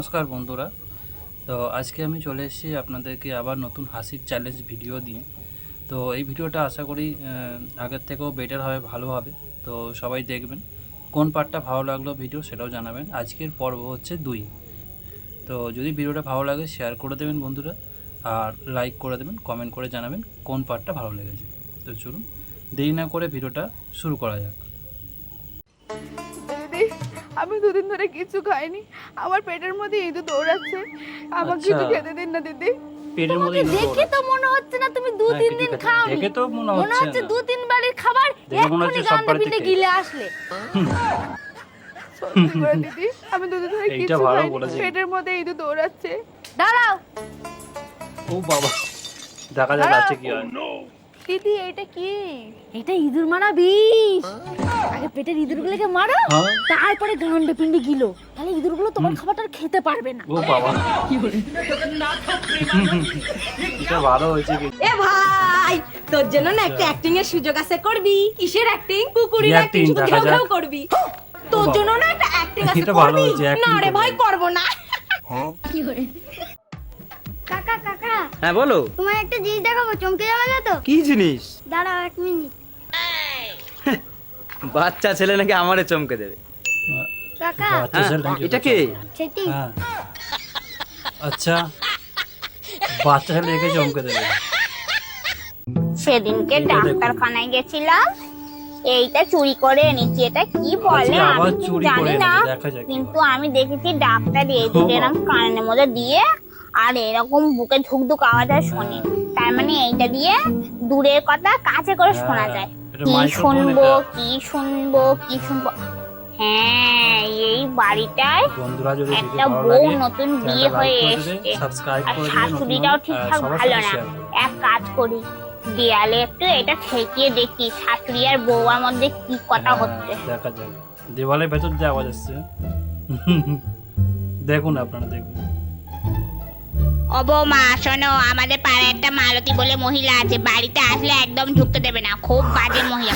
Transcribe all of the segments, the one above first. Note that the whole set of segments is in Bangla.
নমস্কার বন্ধুরা। তো আজকে আমি চলে এসেছি আপনাদেরকে আবার নতুন হাসির চ্যালেঞ্জ ভিডিও দিয়ে। তো এই ভিডিওটা আশা করি আগের থেকেও বেটার হবে, ভালো হবে। তো সবাই দেখবেন, কোন পার্টটা ভালো লাগল ভিডিও সেটাও জানাবেন। আজকের পর্ব হচ্ছে দুই। তো যদি ভিডিওটা ভালো লাগে শেয়ার করে দেবেন বন্ধুরা। আর লাইক করে দেবেন কমেন্ট করে জানাবেন কোন পার্টটা ভালো লেগেছে। তো চলুন, দেরি না করে ভিডিওটা শুরু করা যাক। আমি দুদিন ধরে কিছু খাইনি। আমার পেটের মধ্যে ইঁদুর দৌড়াচ্ছে আমাকে কিছু আচ্ছা। খেতে দিন না দিদি। পেটের মধ্যে দেখে তো মনে হচ্ছে না তুমি দু তিন দিন খেতে- খাওনি। দেখে তো মনে মনে হচ্ছে দু তিন বারের খাবার এক্ষুনি পিঠে গিলে আসলে। দিদি আমি দুদিন ধরে কিছু খাইনি। পেটের মধ্যে ইঁদুর দৌড়াচ্ছে দাঁড়াও। ও বাবা দেখা যাক লাস্টে কি হয়। দিদি এটা কি? এটা ইঁদুর মারা বিষ। আগে পেটের ইঁদুরগুলোকে মারো হ্যাঁ। তারপরে গান্ডে পিন্ডে গিলো। তাহলে ইঁদুরগুলো তোমার খাবারটা আর খেতে পারবে না। ও বাবা। এটা ভালো হয়েছে কি এ ভাই তোর জন্য না একটা অ্যাক্টিং এর সুযোগ আছে করবি? কিসের অ্যাক্টিং কুকুরের কি অ্যাক্টিং ঘেউ ঘেউ করবি। তোর জন্য না একটা অ্যাক্টিং আছে করবি? হয়েছে, না রে। ভাই করব না। কাকা কাকা। হ্যাঁ বলো। তোমার একটা জিনিস দেখাবো চমকে যাবে না তো? কি জিনিস? দাঁড়াও এক মিনিট। বাচ্চা ছেলে নাকি আমারে চমকে দেবে। কাকা। হ্যাঁ, এটা কে? সেটি। হ্যাঁ। আচ্ছা বাচ্চা ছেলে একে চমকে দেবে। সেদিনকে ডাক্তারখানায় গেছিলাম। এইটা চুরি করে এনেছি। এটা কি বলে? আমি চুরি জানি না। কিন্তু আমি দেখেছি ডাক্তার এই দুটো এরকম কানের মধ্যে দিয়ে আর এরকম বুকে ধুক ধুক আওয়াজ হয় শুনি। তার মানে এইটা দিয়ে দূরের কথা কাছে করে শোনা হ্যাঁ, যায়। কি শুনব কি শুনব কি শুনব? হ্যাঁ এই বাড়িটায় বন্ধুরা যদি একটা বউ নতুন বিয়ে হয়ে এসছে। আর শাশুড়িটাও ঠিকঠাক ভালো না। এক কাজ করি দেয়ালে একটু এটা ঠেকিয়ে দেখি শাশুড়ি আর বউয়ার মধ্যে কি কথা হ্যাঁ, হচ্ছে। দেখা যাক। দেওয়ালের ভেতর দিয়ে আওয়াজ আসছে দেখুন আপনারা দেখুন। ও বৌমা শোনো আমাদের পাড়ায় একটা মালতী বলে মহিলা আছে বাড়িতে আসলে একদম ঢুকতে দেবে না খুব বাজে মহিলা।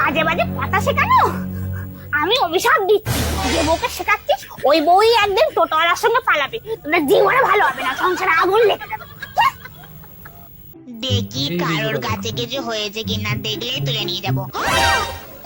বাজে বাজে কথা শেখানো? আমি অভিশাপ দিচ্ছি। যে বউকে শেখাচ্ছিস ওই বউই একদিন টোটোওয়ালার সঙ্গে পালাবে। তোদের জীবনে ভালো হবে না সংসারে আগুন লেগে যাবে। দেখি কারোর কাছে কিছু হয়েছে কিনা দেখলেই তুলে নিয়ে যাব।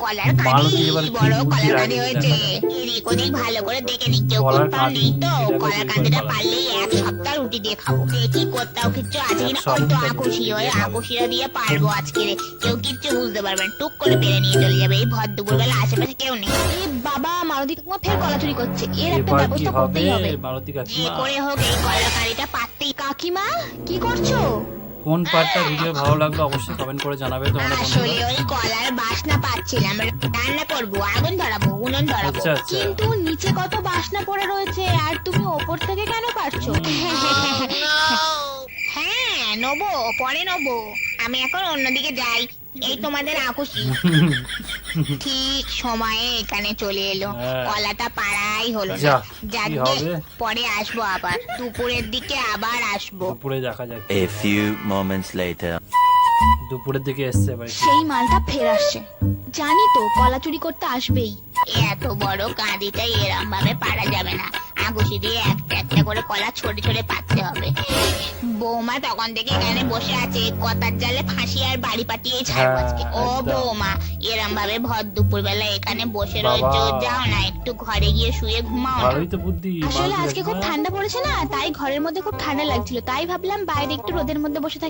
কলার মালতী কাঁদি এবার কি বড় কলার কাঁদি হয়েছে। এদিক ওদিক ভালো করে দেখে নি কেউ কলার কোথাও নেই তো? কলার করে পারলেই এক সপ্তাহ রুটি দিয়ে খাব। দেখি কোথাও কিচ্ছু আছে কিনা ওই তো আকুশি ওই আকুশিরা দিয়ে পারব আজকে কেউ কিচ্ছু বুঝতে পারবে না। টুক করে বেড়ে নিয়ে চলে যাবে। এই ভর দুপুর বেলা আশেপাশে কেউ নেই। এ বাবা মারুতি কাকুমা ফের কলা চুরি করছে। এর একটা ব্যবস্থা করতেই হবে মারুতি কাকিমা? করে হোক এই কলার কাঁদিটা পাততেই কাকিমা কি করছ? কোন পার্টটা ভিডিও ভালো লাগল অবশ্যই কমেন্ট করে জানাবে তোমরা আসলে ওই কলার বাসনা পাচ্ছিলাম রান্না করব আগুন ধরাবো উনুন ধরাবো। আচ্ছা আচ্ছা। কিন্তু নিচে কত বাসনা পড়ে রয়েছে আর তুমি ওপর থেকে কেন পারছ? হ্যাঁ নবো পরে নবো। আমি এখন অন্যদিকে যাই। এই তোমাদের আকুশি। ঠিক সময়ে এখানে চলে এলো। হ্যাঁ। কলাটা পাড়াই হলো। না যাক পরে আসব আবার। দুপুরের দিকে আবার আসব। দুপুরে দেখা যাক। এ ফিউ মোমেন্টস লেটার দুপুরের দিকে এসছে ভাই সেই মালটা ফের আসছে। জানি তো কলা চুরি করতে আসবেই। এত বড় কাঁদিটা এরম ভাবে পারা যাবে না। দিয়ে একটা একটা করে কলা পাততে হবে। বৌমা তখন থেকে এখানে বসে আছে কথার জালে ফাঁসি আর বাড়ি পাঠিয়ে ছাড়বো হ্যাঁ, আজকে ও বৌমা এরম ভাবে ভর দুপুর বেলা এখানে বসে। রয়েছে যাও না একটু ঘরে গিয়ে শুয়ে ঘুমাও না। তো বুদ্ধি আসলে আজকে খুব ঠান্ডা পড়েছে না তাই ঘরের মধ্যে খুব ঠান্ডা লাগছিল তাই ভাবলাম বাইরে একটু রোদের মধ্যে বসে থাকি।